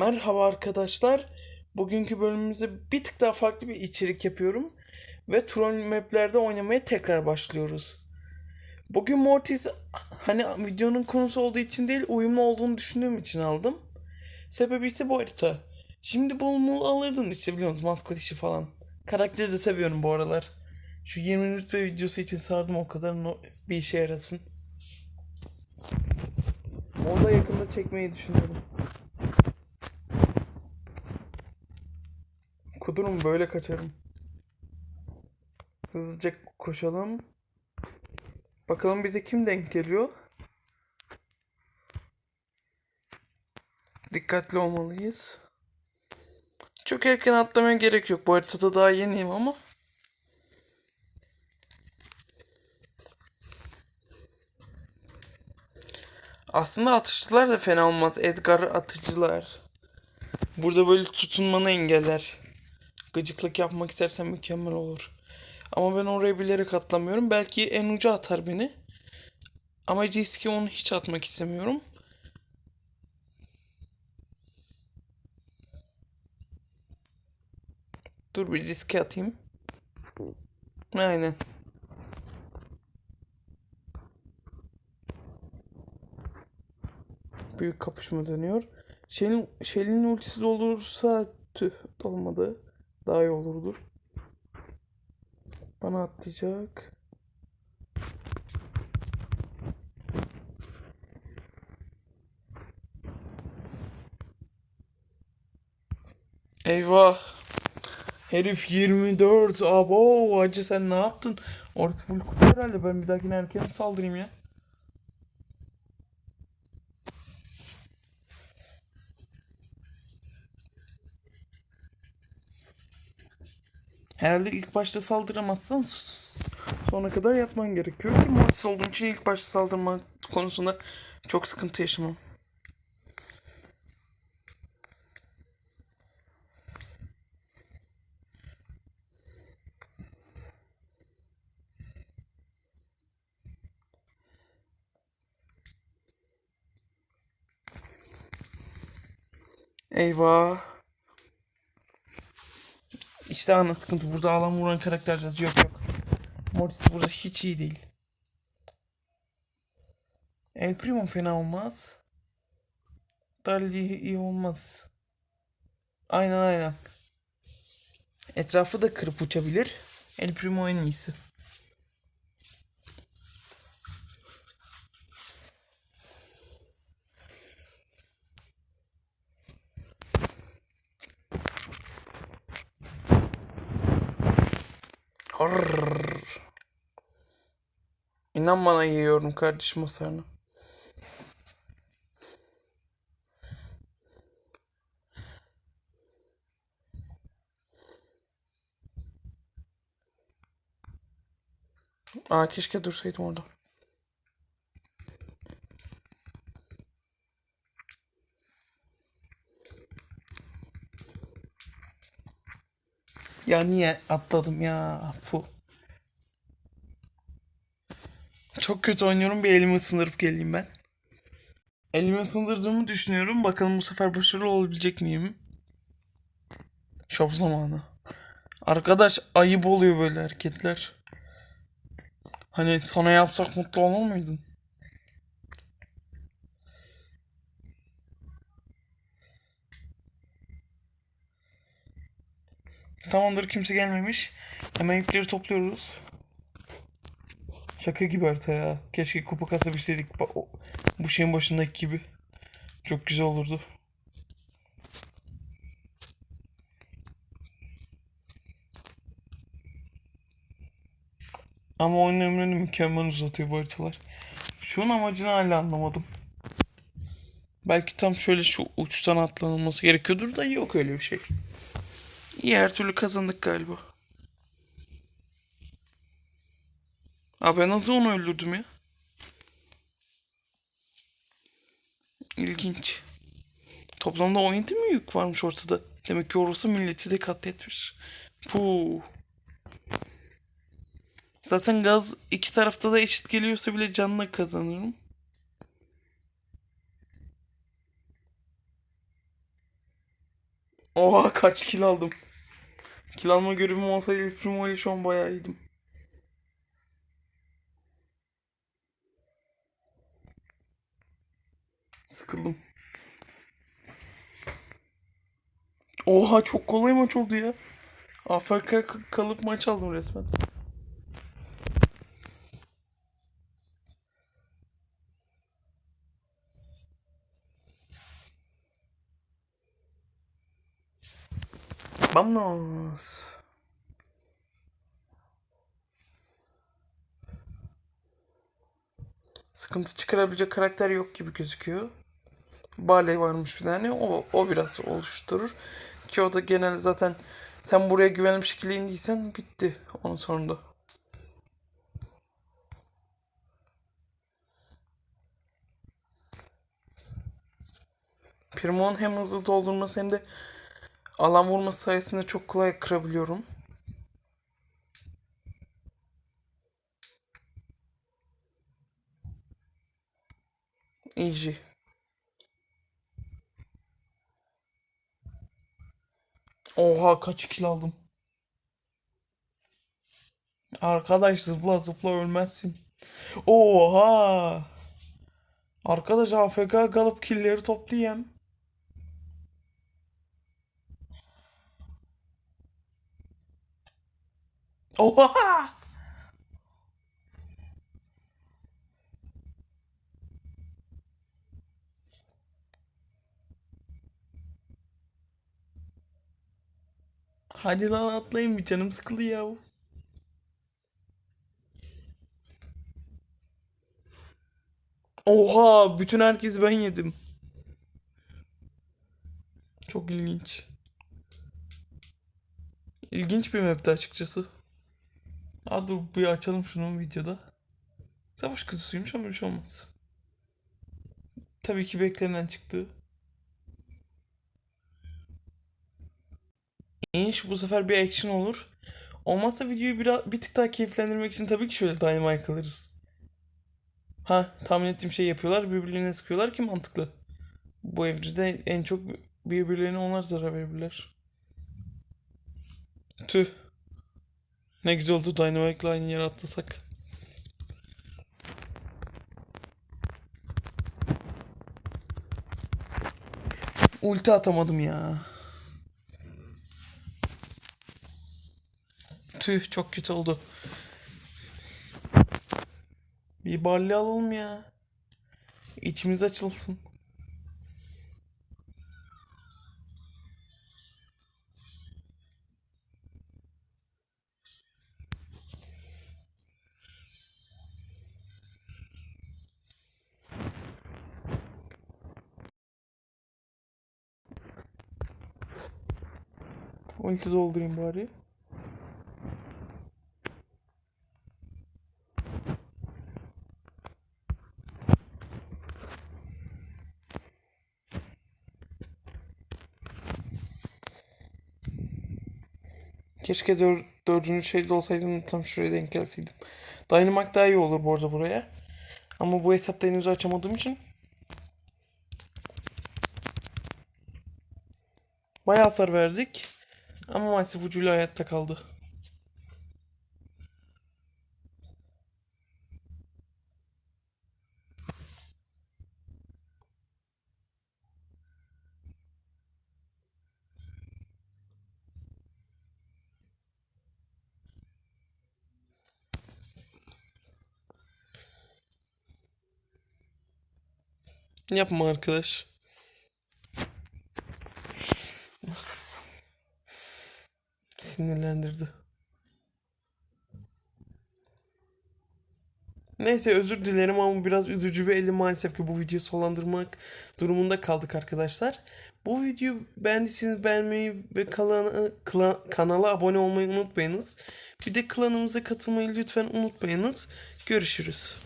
Merhaba arkadaşlar. Bugünkü bölümümüzde bir tık daha farklı bir içerik yapıyorum. Ve troll maplerde oynamaya tekrar başlıyoruz. Bugün Mortis hani videonun konusu olduğu için değil uyumlu olduğunu düşündüğüm için aldım. Sebebi ise bu harita. Şimdi bunu alırdım işte biliyorsunuz maskot işi falan. Karakteri de seviyorum bu aralar. Şu 20 rütbe videosu için sardım o kadar bir işe yarasın. Onu da yakında çekmeyi düşünüyorum. Kudurum böyle kaçarım. Hızlıca koşalım. Bakalım bize kim denk geliyor. Dikkatli olmalıyız. Çok erken atlamaya gerek yok. Bu haritada daha yeniyim ama. Aslında atışçılar da fena olmaz. Edgar atıcılar. Burada böyle tutunmanı engeller. Gıcıklık yapmak istersen mükemmel olur. Ama ben oraya bilerek atlamıyorum. Belki en uca atar beni. Ama riski onu hiç atmak istemiyorum. Dur bir riske atayım. Aynen. Büyük kapışma dönüyor. Shelly'nin Shelly'nin ultisi olursa tüh olmadı. Daha iyi olurdu. Bana atlayacak. Eyvah. Herif 24. Abo acı sen ne yaptın? Orta full herhalde. Ben bir dahakine erken saldırayım ya. Herhalde ilk başta saldıramazsan sona kadar yatman gerekiyor ki muhatsız olduğum için ilk başta saldırma konusunda çok sıkıntı yaşamam. Eyvah. İşte ana sıkıntı. Burada alan vuran karakter yok yok. Mortis burada hiç iyi değil. El Primo fena olmaz. Darli iyi olmaz. Aynen aynen. Etrafı da kırıp uçabilir. El Primo en iyisi. Horrrr. İnan bana yiyorum kardeşim hasarını. Aa keşke dursaydım orada. Ya niye atladım ya? Fu. Çok kötü oynuyorum. Bir elimi ısındırıp geleyim ben. Elimi ısındırdığımı düşünüyorum. Bakalım bu sefer başarılı olabilecek miyim? Şov zamanı. Arkadaş ayıp oluyor böyle hareketler. Hani sana yapsak mutlu olur muydun? Tamamdır kimse gelmemiş. Hemen yükleri topluyoruz. Şaka gibi harita ya. Keşke kupa o- bu şeyin başındaki gibi. Çok güzel olurdu. Ama oyun ömrünü mükemmel uzatıyor bu haritalar. Şunun amacını hala anlamadım. Belki tam şöyle şu uçtan atlanılması gerekiyordur da yok öyle bir şey. İyi her türlü kazandık galiba. Abi ben nasıl onu öldürdüm ya? İlginç. Toplamda 17 mi yük varmış ortada? Demek ki orası milleti de katletmiş. Puh. Zaten gaz iki tarafta da eşit geliyorsa bile canla kazanıyorum. Oha kaç kil aldım. Kil alma görevim olsaydı El Primo ile şu an bayağı iyiydim. Sıkıldım. Oha çok kolay maç oldu ya. AFK k- kalıp maç aldım resmen. Vamos. Sıkıntı çıkarabilecek karakter yok gibi gözüküyor. Barley varmış bir tane. O, o biraz oluşturur. Ki o da genelde zaten sen buraya güvenli bir şekilde indiysen bitti onun sonunda. Primo'nun hem hızlı doldurması hem de alan vurması sayesinde çok kolay kırabiliyorum. Easy. Oha kaç kill aldım. Arkadaş zıpla zıpla ölmezsin. Oha. Arkadaş AFK kalıp killleri toplayayım. Oha. Hadi lan atlayın bir canım sıkıldı ya. Oha bütün herkes ben yedim. Çok ilginç. İlginç bir mapti açıkçası. Aa dur bir açalım şunu videoda. Savaş kutusuymuş ama bir şey olmaz. Tabii ki beklenen çıktı. İnş bu sefer bir action olur. Olmazsa videoyu biraz, bir tık daha keyiflendirmek için tabii ki şöyle Dynamite alırız. Ha tahmin ettiğim şey yapıyorlar. Birbirlerine sıkıyorlar ki mantıklı. Bu evrede en çok birbirlerine onlar zarar verebilirler. Tüh. Ne güzel oldu Dynamite'la aynı yere atlasak. Ulti atamadım ya. Tüh çok kötü oldu. Bir balli alalım ya. İçimiz açılsın. Ulti doldurayım bari. Keşke dör, dördüncü şeyde olsaydım tam şuraya denk gelseydim. Dynamite daha iyi olur bu arada buraya. Ama bu hesapta henüz açamadığım için. Bayağı hasar verdik. Ama maalesef ucuyla hayatta kaldı. Yapma arkadaş. Sinirlendirdi. Neyse özür dilerim ama biraz üzücü bir eli maalesef ki bu videoyu sonlandırmak durumunda kaldık arkadaşlar. Bu videoyu beğendiyseniz beğenmeyi ve kalana, kla- kanala abone olmayı unutmayınız. Bir de klanımıza katılmayı lütfen unutmayınız. Görüşürüz.